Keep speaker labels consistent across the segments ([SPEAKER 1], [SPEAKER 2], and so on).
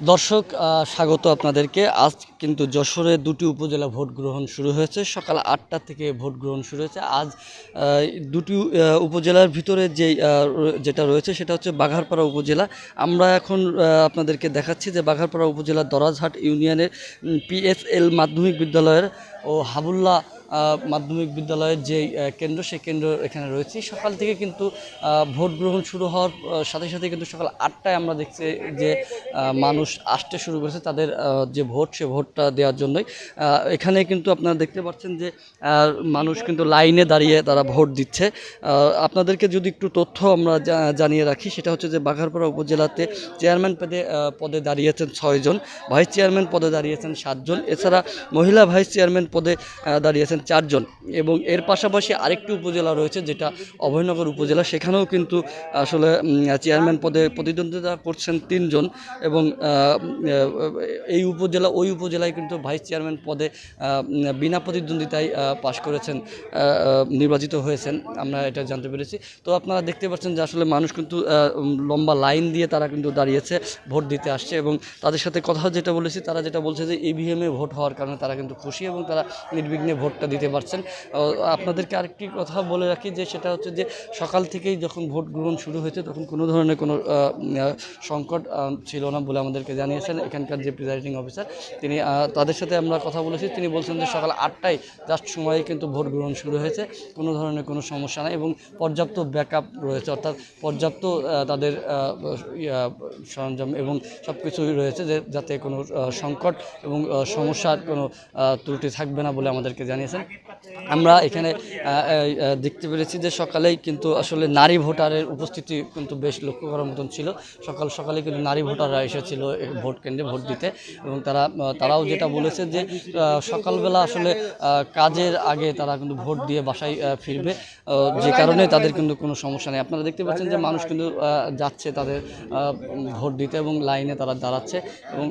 [SPEAKER 1] দর্শক স্বাগত আপনাদেরকে। আজ কিন্তু যশোরে দুটি উপজেলা ভোট গ্রহণ শুরু হয়েছে। সকাল আটটা থেকে ভোট গ্রহণ শুরু হয়েছে। আজ দুটি উপজেলার ভিতরে যে যেটা রয়েছে সেটা হচ্ছে বাঘারপাড়া উপজেলা। আমরা এখন আপনাদেরকে দেখাচ্ছি যে বাঘারপাড়া উপজেলার দরাজহাট ইউনিয়নের পিএসএল মাধ্যমিক বিদ্যালয়ের ও হাবুল্লাহ আহ, মাধ্যমিক বিদ্যালয়ের যে কেন্দ্র সেই কেন্দ্র এখানে রয়েছে। সকাল থেকে কিন্তু ভোট গ্রহণ শুরু হওয়ার সাথে সাথে কিন্তু সকাল আটটায় আমরা দেখছি যে মানুষ আসতে শুরু করেছে তাদের যে ভোট সে ভোটটা দেওয়ার জন্যই। এখানে কিন্তু আপনারা দেখতে পাচ্ছেন যে মানুষ কিন্তু লাইনে দাঁড়িয়ে তারা ভোট দিচ্ছে। আপনাদেরকে যদি একটু তথ্য আমরা জানিয়ে রাখি সেটা হচ্ছে যে বাঘারপাড়া উপজেলাতে চেয়ারম্যান পদে পদে দাঁড়িয়েছেন ছয়জন ভাইস চেয়ারম্যান পদে দাঁড়িয়েছেন সাতজন। এছাড়া মহিলা ভাইস চেয়ারম্যান পদে আহ, দাঁড়িয়েছেন চারজন এবং এর পাশাপাশি আরেকটি উপজেলা রয়েছে যেটা অভয়নগর উপজেলা। সেখানেও কিন্তু আসলে চেয়ারম্যান পদে প্রতিদ্বন্দ্বিতা করছেন তিনজন এবং এই উপজেলা, ওই উপজেলায় কিন্তু ভাইস চেয়ারম্যান পদে বিনা প্রতিদ্বন্দ্বিতায় পাশ করেছেন নির্বাচিত হয়েছেন। আমরা এটা জানতে পেরেছি। তো আপনারা দেখতে পাচ্ছেন যে আসলে মানুষ কিন্তু লম্বা লাইন দিয়ে তারা কিন্তু দাঁড়িয়েছে, ভোট দিতে আসছে এবং তাদের সাথে কথা যেটা বলেছি, তারা যেটা বলছে যে ইভিএমে ভোট হওয়ার কারণে তারা কিন্তু খুশি এবং তারা নির্বিঘ্নে ভোটটা দিতে পারছেন। আপনাদেরকে আরেকটি কথা বলে রাখি যে, সেটা হচ্ছে যে, সকাল থেকেই যখন ভোট গ্রহণ শুরু হয়েছে, তখন কোনো ধরনের কোনো সংকট ছিল না বলে আমাদেরকে জানিয়েছেন এখানকার যে প্রিজাইডিং অফিসার। তিনি তাদের সাথে আমরা কথা বলেছি। তিনি বলছেন যে, সকাল আটটায় জাস্ট সময়ে কিন্তু ভোট গ্রহণ শুরু হয়েছে। কোনো ধরনের কোনো সমস্যা নাই এবং পর্যাপ্ত ব্যাকআপ রয়েছে। অর্থাৎ পর্যাপ্ত তাদের সরঞ্জাম এবং সব কিছুই রয়েছে যে, যাতে কোনো সংকট এবং সমস্যার কোনো ত্রুটি থাকবে না বলে আমাদেরকে জানিয়েছেন। আমরা এখানে দেখতে পেরেছি যে সকালেই কিন্তু আসলে নারী ভোটারের উপস্থিতি কিন্তু বেশ লক্ষ্য করার মতন ছিল। সকাল সকালে কিন্তু নারী ভোটাররা এসেছিল ভোট কেন্দ্রে ভোট দিতে এবং তারা তারাও যেটা বলেছে যে সকালবেলা আসলে কাজের আগে তারা কিন্তু ভোট দিয়ে বাসায় ফিরবে। যে কারণে তাদের কিন্তু কোনো সমস্যা নেই। আপনারা দেখতে পাচ্ছেন যে মানুষ কিন্তু যাচ্ছে তাদের ভোট দিতে এবং লাইনে তারা দাঁড়াচ্ছে এবং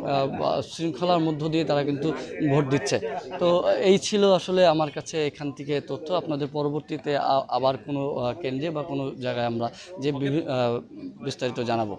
[SPEAKER 1] শৃঙ্খলার মধ্য দিয়ে তারা কিন্তু ভোট দিচ্ছে। তো এই ছিল আসলে আমার কাছে এখান থেকে তথ্য, আপনাদের পরবর্তীতে আবার কোনো কেন্দ্রে বা কোনো জায়গায় আমরা যে বিস্তারিত জানাব।